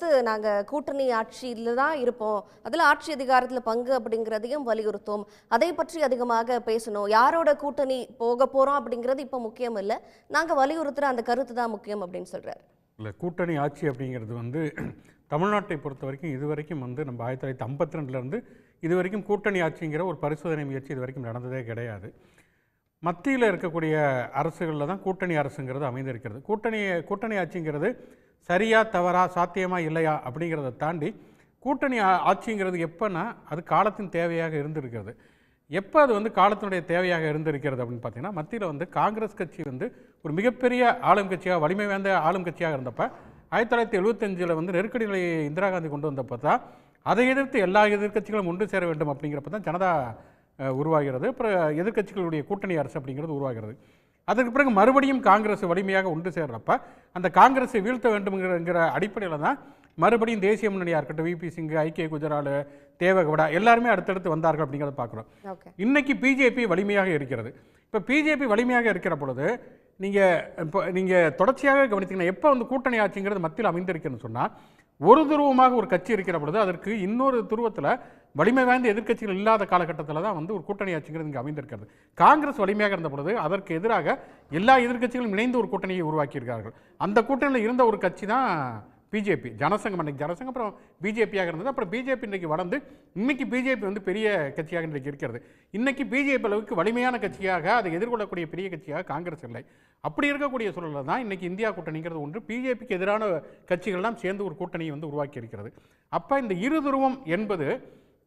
அடுத்து நாங்கள் கூட்டணி ஆட்சியில் தான் இருப்போம். அதில் ஆட்சி அதிகாரத்தில் பங்கு அப்படிங்கிறதையும் வலியுறுத்தும். அதை பற்றி அதிகமாக பேசணும். யாரோட கூட்டணி போக போகிறோம் அப்படிங்கிறது இப்போ முக்கியம் இல்லை. நாங்கள் வலியுறுத்துகிற அந்த கருத்து தான் முக்கியம் அப்படின்னு சொல்கிறார் இல்லை கூட்டணி ஆட்சி அப்படிங்கிறது வந்து தமிழ்நாட்டை பொறுத்த வரைக்கும் இது வரைக்கும் வந்து நம்ம ஆயிரத்தி தொள்ளாயிரத்தி ஐம்பத்தி ரெண்டுலேருந்து இது வரைக்கும் கூட்டணி ஆட்சிங்கிற ஒரு பரிசோதனை முயற்சி இது வரைக்கும் நடந்ததே கிடையாது. மத்தியில் இருக்கக்கூடிய அரசுகளில் தான் கூட்டணி அரசுங்கிறது அமைந்திருக்கிறது. கூட்டணி கூட்டணி ஆட்சிங்கிறது சரியா தவறா சாத்தியமா இல்லையா அப்படிங்கிறத தாண்டி கூட்டணி ஆட்சிங்கிறது எப்போன்னா அது காலத்தின் தேவையாக இருந்திருக்கிறது. எப்போ அது வந்து காலத்தினுடைய தேவையாக இருந்திருக்கிறது அப்படின்னு பார்த்தீங்கன்னா மத்தியில் வந்து காங்கிரஸ் கட்சி வந்து ஒரு மிகப்பெரிய ஆளும் கட்சியாக வலிமை வாய்ந்த ஆளும் கட்சியாக இருந்தப்போ ஆயிரத்தி தொள்ளாயிரத்தி எழுபத்தஞ்சில் வந்து நெருக்கடி நிலையை இந்திரா காந்தி கொண்டு வந்தப்போ தான் அதை எதிர்த்து எல்லா எதிர்க்கட்சிகளும் ஒன்று சேர வேண்டும் அப்படிங்கிறப்ப தான் ஜனதா உருவாகிறது. அப்புறம் எதிர்க்கட்சிகளுடைய கூட்டணி அரசு அப்படிங்கிறது உருவாகிறது. அதற்கு பிறகு மறுபடியும் காங்கிரஸ் வலிமையாக ஒன்று சேர்றப்ப அந்த காங்கிரஸை வீழ்த்த வேண்டும்ங்கிற அடிப்படையில் தான் மறுபடியும் தேசிய முன்னணியாக இருக்கட்டும் விபி சிங் ஐக்கிய குஜரால் தேவகவுடா எல்லாருமே அடுத்தடுத்து வந்தார்கள் அப்படிங்கிறத பார்க்குறோம். இன்னைக்கு பிஜேபி வலிமையாக இருக்கிறது. இப்போ பிஜேபி வலிமையாக இருக்கிற பொழுது நீங்கள் இப்போ நீங்கள் தொடர்ச்சியாக கவனித்தீங்கன்னா எப்போ வந்து கூட்டணி ஆட்சிங்கிறது மத்தியில் அமைந்திருக்குன்னு சொன்னால் ஒரு துருவமாக ஒரு கட்சி இருக்கிற பொழுது அதற்கு இன்னொரு துருவத்தில் வலிமை வாய்ந்த எதிர்க்கட்சிகள் இல்லாத காலகட்டத்தில் தான் வந்து ஒரு கூட்டணி ஆட்சிங்கிறது இங்கே அமைந்திருக்கிறது. காங்கிரஸ் வலிமையாக இருந்த பொழுது அதற்கு எதிராக எல்லா எதிர்க்கட்சிகளும் இணைந்து ஒரு கூட்டணியை உருவாக்கியிருக்கார்கள் அந்த கூட்டணியில் இருந்த ஒரு கட்சி தான் பிஜேபி ஜனசங்கம் அன்னைக்கு ஜனசங்கம் அப்புறம் பிஜேபியாக இருந்தது. அப்புறம் பிஜேபி இன்றைக்கி வளர்ந்து இன்னைக்கு பிஜேபி வந்து பெரிய கட்சியாக இன்றைக்கு இருக்கிறது. இன்றைக்கி பிஜேபி அளவுக்கு வலிமையான கட்சியாக அதை எதிர்கொள்ளக்கூடிய பெரிய கட்சியாக காங்கிரஸ் இல்லை. அப்படி இருக்கக்கூடிய சூழலில் தான் இன்றைக்கி இந்தியா கூட்டணிங்கிறது ஒன்று. பிஜேபிக்கு எதிரான கட்சிகள்லாம் சேர்ந்து ஒரு கூட்டணியை வந்து உருவாக்கி இருக்கிறது. அப்போ இந்த இரு துருவம் என்பது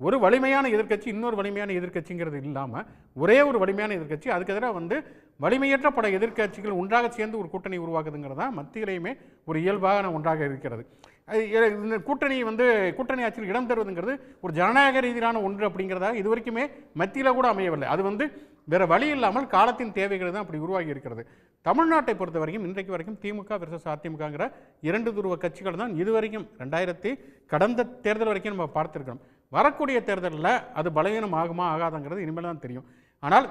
ஒரு வலிமையான எதிர்க்கட்சி இன்னொரு வலிமையான எதிர்க்கட்சிங்கிறது இல்லாமல் ஒரே ஒரு வலிமையான எதிர்க்கட்சி. அதுக்கு எதிராக வந்து வலிமையற்ற பல எதிர்க்கட்சிகள் ஒன்றாக சேர்ந்து ஒரு கூட்டணி உருவாக்குதுங்கிறது தான் மத்தியிலையுமே ஒரு இயல்பான ஒன்றாக இருக்கிறது. அது இந்த கூட்டணி வந்து கூட்டணி ஆட்சியில் இடம் தருவதுங்கிறது ஒரு ஜனநாயக ரீதியிலான ஒன்று அப்படிங்கிறதா இது வரைக்குமே மத்தியில் கூட அமையவில்லை. அது வந்து வேறு வழி இல்லாமல் காலத்தின் தேவைகள் தான் அப்படி உருவாகி இருக்கிறது. தமிழ்நாட்டை பொறுத்த வரைக்கும் இன்றைக்கு வரைக்கும் திமுக வெர்சஸ் அதிமுகங்கிற இரண்டு துருவ கட்சிகள் தான் இதுவரைக்கும் ரெண்டாயிரத்தி கடந்த தேர்தல் வரைக்கும் நம்ம பார்த்துருக்கோம் வரக்கூடிய தேர்தலில் அது பலவீனம் ஆகுமா ஆகாதுங்கிறது இனிமேல் தான் தெரியும். ஆனால்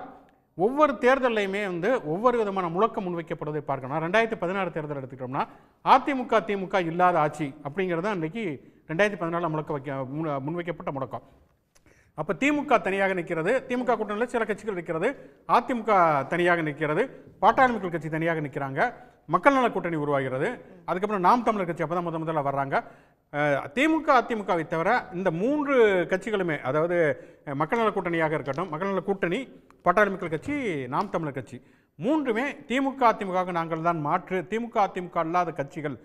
ஒவ்வொரு தேர்தல்லையுமே வந்து ஒவ்வொரு விதமான முழக்கம் முன்வைக்கப்படுவதை பார்க்கணும். ரெண்டாயிரத்தி பதினாறு தேர்தல் எடுத்துக்கிட்டோம்னா அதிமுக திமுக இல்லாத ஆட்சி அப்படிங்கிறது தான் அன்றைக்கி ரெண்டாயிரத்தி பதினாலில் முழக்க வைக்க முன்- முன்வைக்கப்பட்ட முழக்கம். அப்போ திமுக தனியாக நிற்கிறது திமுக கூட்டணியில் சில கட்சிகள் நிற்கிறது அதிமுக தனியாக நிற்கிறது பாட்டாளி மக்கள் கட்சி தனியாக நிற்கிறாங்க மக்கள் நல கூட்டணி உருவாகிறது. அதுக்கப்புறம் நாம் தமிழர் கட்சி அப்போ தான் முத முதல்ல வர்றாங்க. திமுக அதிமுகவை தவிர இந்த மூன்று கட்சிகளுமே அதாவது மக்கள் நல கூட்டணியாக இருக்கட்டும் மக்கள் நல கூட்டணி பாட்டாளி மக்கள் கட்சி நாம் தமிழர் கட்சி. மூன்றுமே திமுக அதிமுக நாங்கள் தான் மாற்று. திமுக அதிமுக அல்லாத கட்சிகள்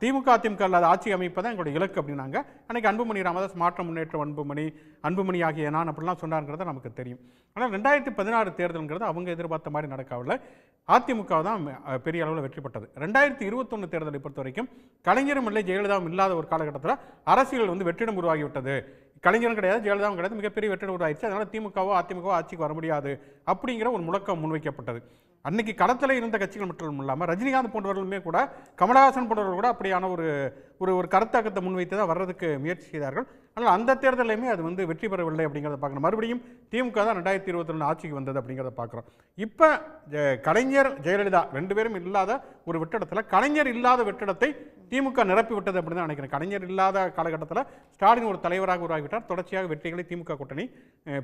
திமுக அதிமுக இல்லாத ஆட்சி அமைப்பதான் தான் எங்களுடைய இலக்கு அப்படின்னாங்க. அன்னைக்கு அன்புமணி ராமதாஸ் மாற்றம் முன்னேற்றம் அன்புமணி அன்புமணி ஆகிய நான் அப்படிலாம் சொன்னாருங்கிறத நமக்கு தெரியும். ஆனால் ரெண்டாயிரத்தி பதினாறு தேர்தலுங்கிறது அவங்க எதிர்பார்த்த மாதிரி நடக்கவில்லை. அதிமுக தான் பெரிய அளவில் வெற்றி பெற்றது. ரெண்டாயிரத்தி இருபத்தொன்று தேர்தலை பொறுத்த வரைக்கும் கலைஞரும் இல்லை ஜெயலலிதாவும் இல்லாத ஒரு காலகட்டத்தில் அரசியல் வந்து வெற்றிடம் உருவாகிவிட்டது. கலைஞரும் கிடையாது ஜெயலலிதாவும் கிடையாது. மிகப்பெரிய வெற்றிடம் உருவாயிடுச்சு. அதனால் திமுகவோ அதிமுகவோ ஆட்சிக்கு வர முடியாது அப்படிங்கிற ஒரு முழக்கம் முன்வைக்கப்பட்டது. அன்னைக்கு களத்தில் இருந்த கட்சிகள் மட்டும் இல்லாமல் ரஜினிகாந்த் போன்றவர்களுமே கூட கமலஹாசன் போன்றவர்கள் கூட அப்படியான ஒரு ஒரு ஒரு கருத்தாக்கத்தை முன்வைத்து தான் வர்றதுக்கு முயற்சி செய்தார்கள். ஆனால் அந்த தேர்தலையுமே அது வந்து வெற்றி பெறவில்லை அப்படிங்கிறத பார்க்கணும். மறுபடியும் திமுக தான் ரெண்டாயிரத்தி இருபத்தி ஆட்சிக்கு வந்தது அப்படிங்கிறத பார்க்குறோம். இப்போ ஜெ- கலைஞர் ஜெயலலிதா ரெண்டு பேரும் இல்லாத ஒரு வெற்றிடத்தில் கலைஞர் இல்லாத வெற்றிடத்தை திமுக நிரப்பி விட்டது அப்படின்னு தான் நினைக்கிறேன். கலைஞர் இல்லாத காலகட்டத்தில் ஸ்டாலின் ஒரு தலைவராக உருவாகிவிட்டார். தொடர்ச்சியாக வெற்றிகளை திமுக கூட்டணி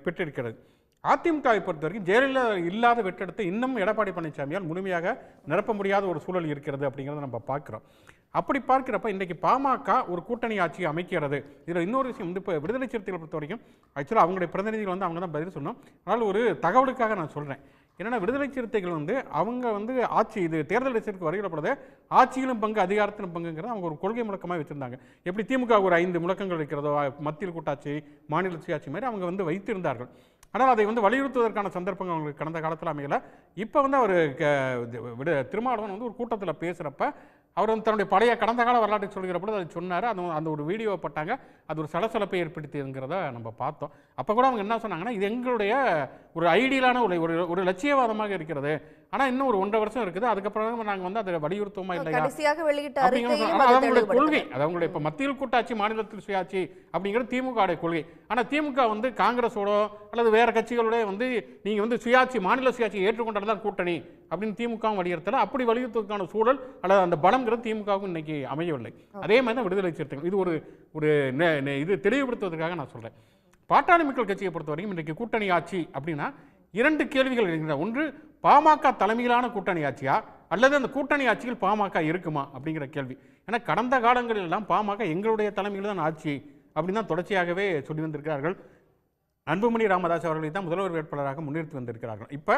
பெற்றிருக்கிறது. அதிமுகவை பொறுத்த வரைக்கும் ஜெயலலிதா இல்லாத வெற்றிடத்தை இன்னும் எடப்பாடி பழனிசாமியால் முழுமையாக நிரப்ப முடியாத ஒரு சூழல் இருக்கிறது அப்படிங்கிறத நம்ம பார்க்குறோம். அப்படி பார்க்கிறப்ப இன்றைக்கு பாமக ஒரு கூட்டணி ஆட்சி அமைக்கிறது. இதில் இன்னொரு விஷயம் வந்து இப்போ விடுதலை சிறுத்தைகளை பொறுத்த வரைக்கும் ஆக்சுவலாக அவங்களுடைய பிரதிநிதிகள் வந்து அவங்க தான் பதில் சொன்னோம் அதனால் ஒரு தகவலுக்காக நான் சொல்கிறேன் என்னென்னா விடுதலை சிறுத்தைகள் வந்து அவங்க வந்து ஆட்சி இது தேர்தல் அரசியலுக்கு வருகிற பொழுது ஆட்சியிலும் பங்கு அதிகாரத்திலும் பங்குங்கிறத அவங்க ஒரு கொள்கை முழக்கமாக வச்சிருந்தாங்க. எப்படி திமுக ஒரு ஐந்து முழக்கங்கள் இருக்கிறதோ மத்தியில் கூட்டாட்சி மாநில சுயாட்சி மாதிரி அவங்க வந்து வைத்திருந்தார்கள். ஆனால் அதை வந்து வலியுறுத்துவதற்கான சந்தர்ப்பங்கள் அவங்களுக்கு கடந்த காலத்தில் அமையல. இப்போ வந்து அவர் விட திருமாவளவன் வந்து ஒரு கூட்டத்தில் பேசுகிறப்ப அவர் வந்து தன்னுடைய பழைய கடந்த கால வரலாற்றை சொல்கிற பொழுது அதை சொன்னார். அது அந்த ஒரு வீடியோவை பட்டாங்க. அது ஒரு சலசலப்பை ஏற்படுத்தியதுங்கிறத நம்ம பார்த்தோம். அப்போ கூட அவங்க என்ன சொன்னாங்கன்னா இது எங்களுடைய ஒரு ஐடியலான ஒரு ஒரு ஒரு லட்சியவாதமாக இருக்கிறது. ஆனா இன்னும் ஒரு ஒன்றரை வருஷம் இருக்குது. அதுக்கப்புறம் நாங்க வந்து அதை வலியுறுத்துவோமா இல்லையா? கடைசியாக வெளியிட்ட அவங்களுடைய கொள்கை. அது அவங்களுடைய இப்போ மத்தியில் கூட்டாட்சி மாநிலத்தில் சுயாட்சி அப்படிங்கிறது திமுக உடைய கொள்கை. ஆனா திமுக வந்து காங்கிரஸோட அல்லது வேற கட்சிகளோட வந்து நீங்க வந்து சுயாட்சி மாநில சுயாட்சி ஏற்றுக்கொண்டால் தான் கூட்டணி அப்படின்னு திமுகவும் வலியுறுத்தல. அப்படி வலியுறுத்துவதற்கான சூழல் அல்லது அந்த பலம்ங்கிறது திமுகவும் இன்னைக்கு அமையவில்லை. அதே மாதிரி தான் விடுதலை சிறுத்தைகள். இது ஒரு ஒரு இது தெளிவுபடுத்துவதற்காக நான் சொல்றேன். பாட்டாளி மக்கள் கட்சியை பொறுத்த வரைக்கும் இன்றைக்கு கூட்டணி ஆட்சி அப்படின்னா இரண்டு கேள்விகள் இருக்கின்றன ஒன்று பாமக தலைமையிலான கூட்டணி ஆட்சியா? அல்லது அந்த கூட்டணி ஆட்சியில் பாமக இருக்குமா? அப்படிங்கிற கேள்வி. ஏன்னா கடந்த காலங்களில் எல்லாம் பாமக எங்களுடைய தலைமையில் தான் ஆட்சி அப்படின்னு தான் தொடர்ச்சியாகவே சொல்லி வந்திருக்கிறார்கள். அன்புமணி ராமதாஸ் அவர்களை தான் முதல்வர் வேட்பாளராக முன்னிறுத்தி வந்திருக்கிறார்கள். இப்போ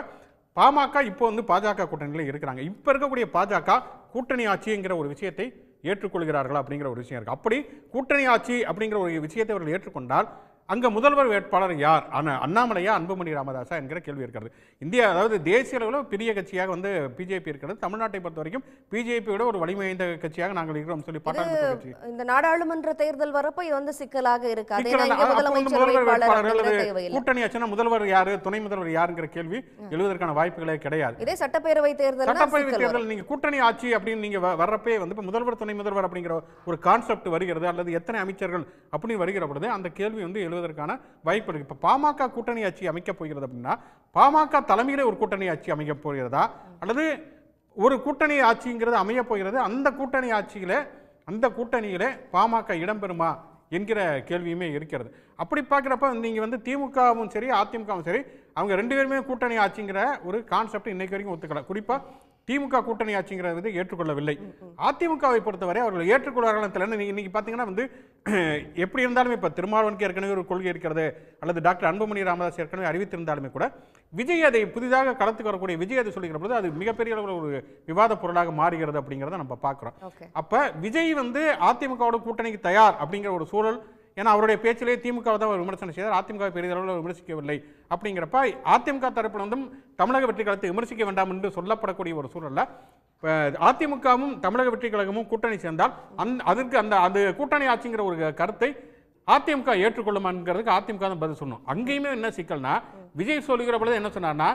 பாமக இப்போ வந்து பாஜக கூட்டணியில் இருக்கிறாங்க. இப்போ இருக்கக்கூடிய பாஜக கூட்டணி ஆட்சிங்கிற ஒரு விஷயத்தை ஏற்றுக்கொள்கிறார்களா அப்படிங்கிற ஒரு விஷயம் இருக்குது அப்படி கூட்டணி ஆட்சி அப்படிங்கிற ஒரு விஷயத்தை அவர்கள் ஏற்றுக்கொண்டால் அங்க முதல்வர் வேட்பாளர் யார்? அண்ணா அண்ணாமலையா அன்புமணி ராமதாஸா என்கிற கேள்வி இருக்கிறது. இந்தியா அதாவது தேசிய அளவில் பெரிய கட்சியாக வந்து பிஜேபி இருக்கிறது. தமிழ்நாட்டை பொறுத்த வரைக்கும் பிஜேபி விட ஒரு வலிமை வாய்ந்த கட்சியாக நாங்கள் இருக்கிறோம் சொல்லி பாட்டாளி இந்த நாடாளுமன்ற தேர்தல் வரப்ப இது வந்து சிக்கலாக இருக்கு அதே சிக்கல் தான் இல்ல. இங்க அப்ப வந்து முதலமைச்சர் முதல்வர் வேட்பாளர் வேட்பாளர் அப்படிங்கிற அல்லது தேவையில்லை. கூட்டணி ஆச்சுன்னா முதல்வர் யாரு துணை முதல்வர் யாருங்கிற கேள்வி எழுவதற்கான வாய்ப்புகளே கிடையாது. இதே சட்டப்பேரவை தேர்தல் சட்டப்பேரவை தேர்தல் நீங்க கூட்டணி ஆட்சி அப்படின்னு நீங்க வர்றப்பே வந்து முதல்வர் துணை முதல்வர் அப்படிங்கிற ஒரு கான்செப்ட் வருகிறது. அல்லது எத்தனை அமைச்சர்கள் அப்படின்னு வருகிற பொழுது அந்த கேள்வி வந்து வருவதற்கான வாய்ப்பு இருக்குது இப்போ பாமக கூட்டணி ஆட்சி அமைக்க போகிறது அப்படின்னா பாமக தலைமையிலே ஒரு கூட்டணி ஆட்சி அமைக்கப் போகிறதா? அல்லது ஒரு கூட்டணி ஆட்சிங்கிறது அமையப் போகிறது அந்த கூட்டணி ஆட்சியில் அந்த கூட்டணியில் பாமக இடம்பெறுமா என்கிற கேள்வியுமே இருக்கிறது. அப்படி பார்க்குறப்ப நீங்கள் வந்து திமுகவும் சரி அதிமுகவும் சரி அவங்க ரெண்டு பேருமே கூட்டணி ஆட்சிங்கிற ஒரு கான்செப்ட் இன்றைக்கு வரைக்கும் ஒத்துக்கலை. குறிப்பாக திமுக கூட்டணி ஆட்சிங்கிறத ஏற்றுக்கொள்ளவில்லை. அதிமுகவை பொறுத்தவரை அவர்கள் ஏற்றுக்கொள்வார்கள் இன்னைக்கு பார்த்தீங்கன்னா வந்து எப்படி இருந்தாலும் இப்போ திருமாவளவனுக்கு ஏற்கனவே ஒரு கொள்கை இருக்கிறது அல்லது டாக்டர் அன்புமணி ராமதாஸ் ஏற்கனவே அறிவித்திருந்தாலுமே கூட விஜய் அதை புதிதாக களத்துக்கு வரக்கூடிய விஜய் அதை சொல்லிக்கிற பொழுது அது மிகப்பெரிய அளவில் ஒரு விவாத பொருளாக மாறுகிறது அப்படிங்கிறத நம்ம பார்க்குறோம் அப்ப விஜய் வந்து அதிமுகவோட கூட்டணிக்கு தயார் அப்படிங்கிற ஒரு சூழல் ஏன்னா அவருடைய பேச்சிலே திமுக தான் அவர் விமர்சனம் செய்தார். அதிமுக பெரிய அளவில் விமர்சிக்கவில்லை. அப்படிங்கிறப்ப அதிமுக தரப்பில் வந்தும் தமிழக வெற்றி கழகத்தை விமர்சிக்க வேண்டாம் என்று சொல்லப்படக்கூடிய ஒரு சூழலில் அதிமுகவும் தமிழக வெற்றி கழகமும் கூட்டணி சேர்ந்தால் அந் அதற்கு அந்த அது கூட்டணி ஆட்சிங்கிற ஒரு கருத்தை அதிமுக ஏற்றுக்கொள்ளுமாங்கிறதுக்கு அதிமுக தான் பதில் சொல்லணும். அங்கேயுமே என்ன சிக்கல்னா விஜய் சொல்லுகிற பொழுது என்ன சொன்னார்னா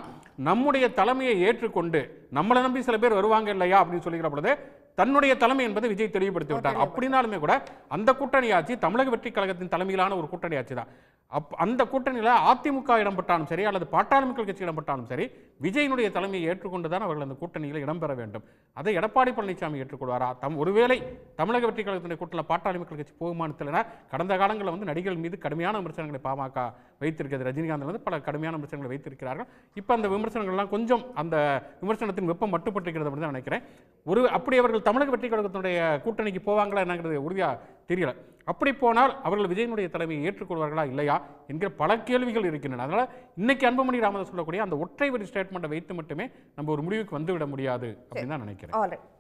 நம்முடைய தலைமையை ஏற்றுக்கொண்டு நம்மளை நம்பி சில பேர் வருவாங்க இல்லையா அப்படின்னு சொல்லுகிற பொழுது தன்னுடைய தலைமை என்பதை விஜய் தெளிவுபடுத்தி விட்டார். அப்படின்னாலுமே கூட அந்த கூட்டணி ஆட்சி தமிழக வெற்றி கழகத்தின் தலைமையிலான ஒரு கூட்டணி ஆட்சி தான். அப் அந்த கூட்டணியில் அதிமுக இடம்பெற்றாலும் சரி அல்லது பாட்டாளி மக்கள் கட்சி இடம்பெற்றாலும் சரி விஜயனுடைய தலைமையை ஏற்றுக்கொண்டு தான் அவர்கள் அந்த கூட்டணியில் இடம்பெற வேண்டும். அதை எடப்பாடி பழனிசாமி ஏற்றுக்கொள்வாரா? தம் ஒருவேளை தமிழக வெற்றி கழகத்தினுடைய கூட்டணியில் பாட்டாளி மக்கள் கட்சி போகுமான்னு தெரியல கடந்த காலங்களில் வந்து நடிகர்கள் மீது கடுமையான விமர்சனங்களை பாமக வைத்திருக்கிறது. ரஜினிகாந்தில் வந்து பல கடுமையான விமர்சனங்களை வைத்திருக்கிறார்கள். இப்போ அந்த விமர்சனங்கள்லாம் கொஞ்சம் அந்த விமர்சனத்தின் வெப்பம் மட்டுப்பட்டிருக்கிறது அப்படின்னு தான் நினைக்கிறேன். ஒரு அப்படி அவர்கள் தமிழக வெற்றி கழகத்தினுடைய கூட்டணிக்கு போவாங்களா என்னங்கிறது உறுதியாக தெரியல. அப்படி போனால் அவர்கள் விஜயனுடைய தலைமையை ஏற்றுக்கொள்வார்களா இல்லையா என்கிற பல கேள்விகள் இருக்கின்றன. அதனால் இன்னைக்கு அன்புமணி ராமதாஸ் சொல்லக்கூடிய அந்த ஒற்றை வரி ஸ்டேட்மெண்ட்டை வைத்து மட்டுமே நம்ம ஒரு முடிவுக்கு வந்துவிட முடியாது அப்படின்னு தான் நினைக்கிறேன்.